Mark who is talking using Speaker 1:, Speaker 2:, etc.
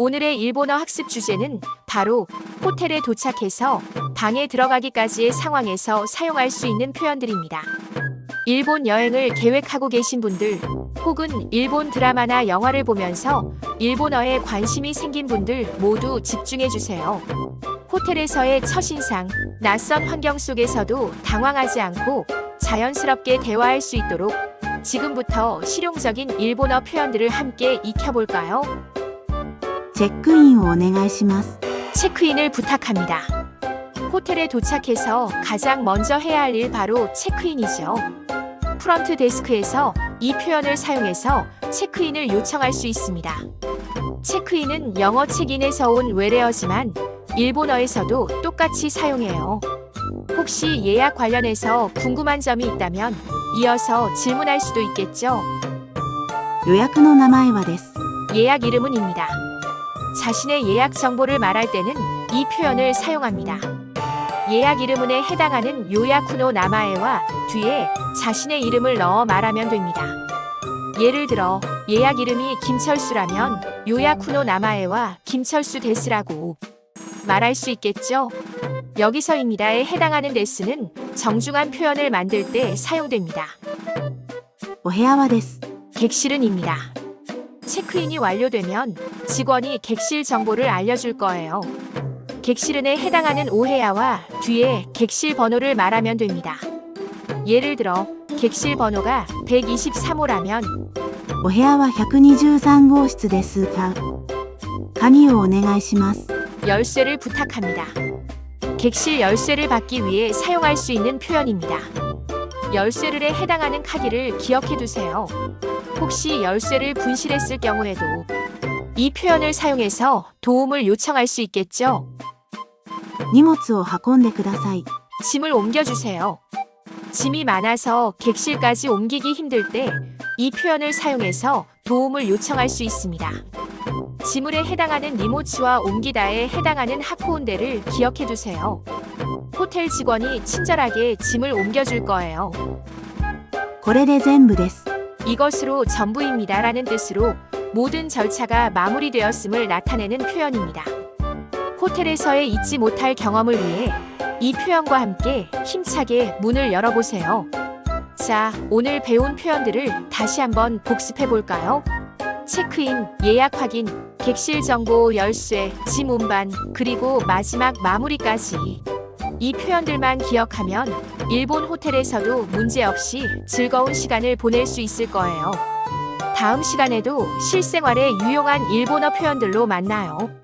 Speaker 1: 오늘의 일본어 학습 주제는 바로 호텔에 도착해서 방에 들어가기까지의 상황에서 사용할 수 있는 표현들입니다. 일본 여행을 계획하고 계신 분들, 혹은 일본 드라마나 영화를 보면서 일본어에 관심이 생긴 분들 모두 집중해 주세요. 호텔에서의 첫인상, 낯선 환경 속에서도 당황하지 않고 자연스럽게 대화할 수 있도록 지금부터 실용적인 일본어 표현들을 함께 익혀볼까요?
Speaker 2: チェックインをお願いします。
Speaker 1: 체크인을 부탁합니다. 호텔에 도착해서 가장 먼저 해야 할 일 바로 체크인이죠. 프런트 데스크에서 이 표현을 사용해서 체크인을 요청할 수 있습니다. 체크인은 영어 책인에서 온 외래어지만 일본어에서도 똑같이 사용해요. 혹시 예약 관련해서 궁금한 점이 있다면 이어서 질문할 수도 있겠죠.
Speaker 2: 予約の名前はです。
Speaker 1: 예약 이름은입니다. 자신의 예약 정보를 말할 때는 이 표현을 사용합니다. 예약 이름문에 해당하는 요야쿠노 나마에와 뒤에 자신의 이름을 넣어 말하면 됩니다. 예를 들어 예약 이름이 김철수라면 요야쿠노 나마에와 김철수 데스라고 말할 수 있겠죠? 여기서입니다에 해당하는 데스는 정중한 표현을 만들 때 사용됩니다.
Speaker 2: 뭐 오해야와 데스.
Speaker 1: 객실은입니다. 체크인이 완료되면 직원이 객실 정보를 알려줄 거예요. 객실은에 해당하는 오해야와 뒤에 객실 번호를 말하면 됩니다. 예를 들어 객실 번호가 123호라면
Speaker 2: お部屋は123号室ですか鍵をお願いします。
Speaker 1: 열쇠를 부탁합니다. 객실 열쇠를 받기 위해 사용할 수 있는 표현입니다. 열쇠를에 해당하는 카기를 기억해 두세요. 혹시 열쇠를 분실했을 경우에도 이 표현을 사용해서 도움을 요청할 수 있겠죠?
Speaker 2: 荷物を運んでください。
Speaker 1: 짐을 옮겨주세요. 짐이 많아서 객실까지 옮기기 힘들 때 이 표현을 사용해서 도움을 요청할 수 있습니다. 지물에 해당하는 니모츠와 옮기다에 해당하는 하코온데를 기억해 두세요. 호텔 직원이 친절하게 짐을 옮겨줄 거예요.
Speaker 2: これで全部です。
Speaker 1: 이것으로 전부입니다. 라는 뜻으로 모든 절차가 마무리되었음을 나타내는 표현입니다. 호텔에서의 잊지 못할 경험을 위해 이 표현과 함께 힘차게 문을 열어보세요. 자, 오늘 배운 표현들을 다시 한번 복습해 볼까요? 체크인, 예약 확인, 객실 정보, 열쇠, 짐 운반, 그리고 마지막 마무리까지. 이 표현들만 기억하면 일본 호텔에서도 문제없이 즐거운 시간을 보낼 수 있을 거예요. 다음 시간에도 실생활에 유용한 일본어 표현들로 만나요.